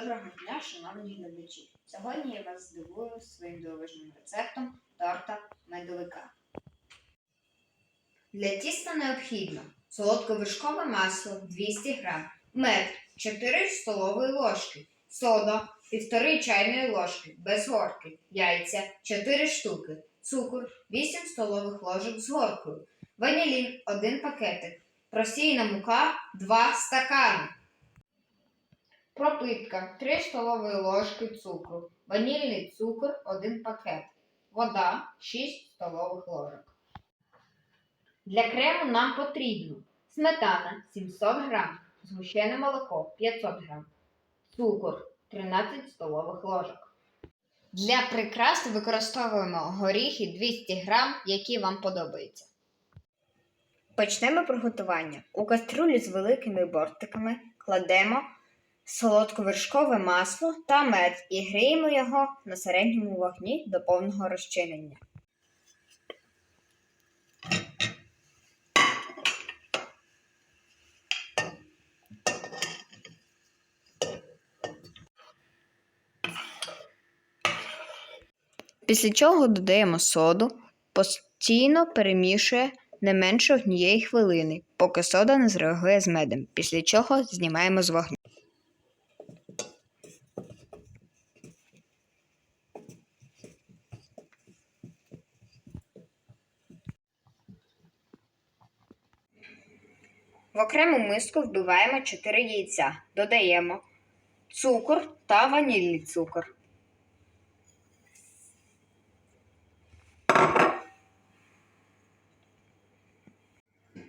Доброго дня, шановні глядачі! Сьогодні я вас здивую своїм дивовижним рецептом торта медовика. Для тіста необхідно солодковишкове масло 200 г, мед 4 столові ложки, сода 1,5 чайної ложки без горки, яйця 4 штуки, цукор 8 столових ложок з горкою, ванілін 1 пакетик, просіяна мука 2 стакани. Пропитка 3 столові ложки цукру, ванільний цукор 1 пакет, вода 6 столових ложок. Для крему нам потрібно сметана 700 г, згущене молоко 500 г, цукор 13 столових ложок. Для прикрас використовуємо горіхи 200 г, які вам подобаються. Почнемо приготування. У каструлю з великими бортиками кладемо солодковершкове масло та мед і гріємо його на середньому вогні до повного розчинення. Після чого додаємо соду, постійно перемішує не менше однієї хвилини, поки сода не зреагує з медом, після чого знімаємо з вогню. В окрему миску вбиваємо 4 яйця, додаємо цукор та ванільний цукор.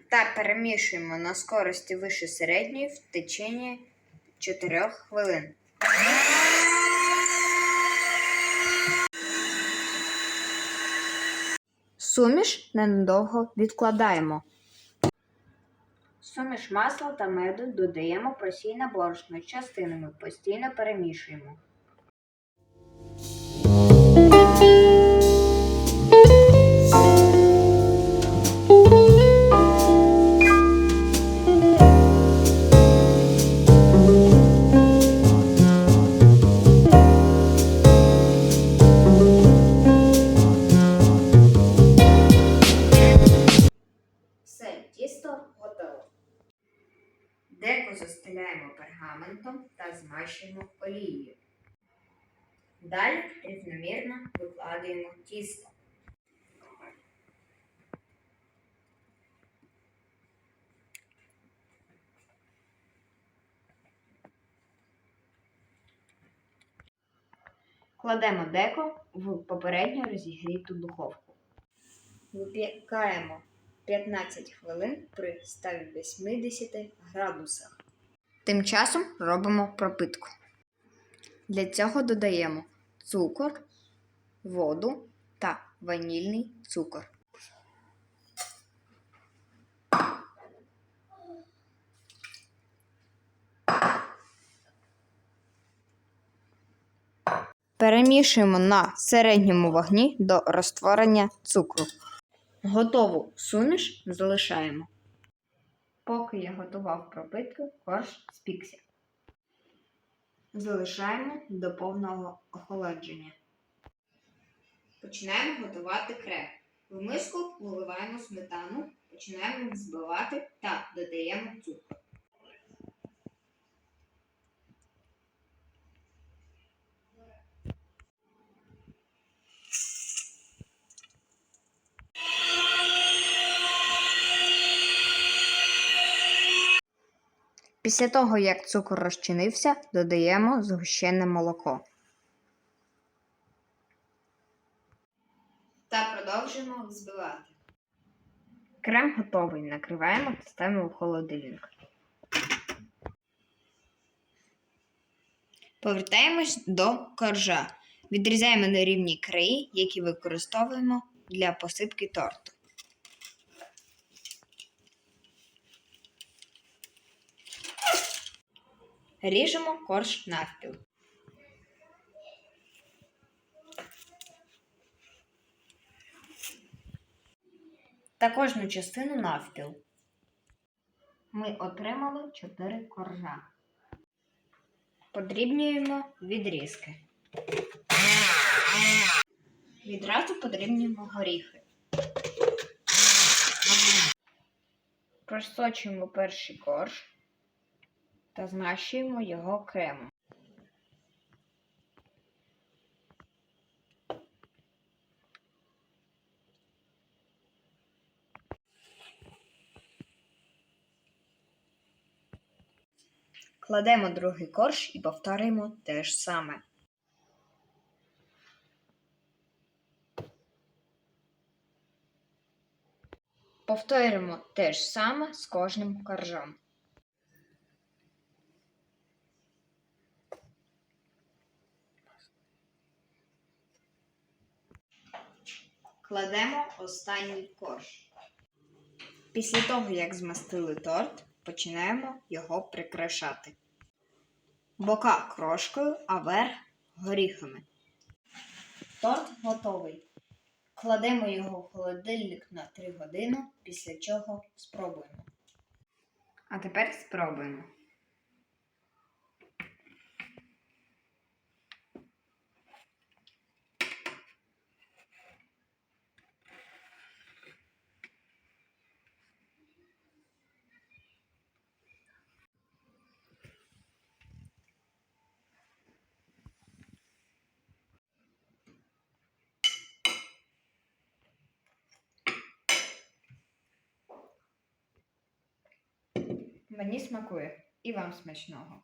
Та перемішуємо на скорості вище середньої в течение 4 хвилин. Суміш ненадовго відкладаємо. Суміш масла та меду додаємо просійне борошно частинами, постійно перемішуємо. Пергаментом та змащуємо олією. Далі рівномірно викладаємо тісто. Кладемо деко в попередньо розігріту духовку. Випікаємо 15 хвилин при 180 градусах. Тим часом робимо пропитку. Для цього додаємо цукор, воду та ванільний цукор. Перемішуємо на середньому вогні до розтворення цукру. Готову суміш залишаємо. Поки я готував пропитку, корж спікся. Залишаємо до повного охолодження. Починаємо готувати крем. В миску вливаємо сметану, починаємо взбивати та додаємо цукор. Після того, як цукор розчинився, додаємо згущене молоко. Та продовжуємо взбивати. Крем готовий. Накриваємо та ставимо в холодильник. Повертаємось до коржа. Відрізаємо на рівні краї, які використовуємо для посипки торту. Ріжемо корж навпіл. Та кожну частину навпіл. Ми отримали 4 коржа. Подрібнюємо відрізки. Відразу подрібнюємо горіхи. Просочуємо перший корж та змащуємо його кремом. Кладемо другий корж і повторюємо те ж саме. Повторюємо те ж саме з кожним коржом. Кладемо останній корж. Після того, як змастили торт, починаємо його прикрашати. Бока крошкою, а верх горіхами. Торт готовий. Кладемо його в холодильник на 3 години, після чого спробуємо. А тепер спробуємо. Мені смакує і вам смачного.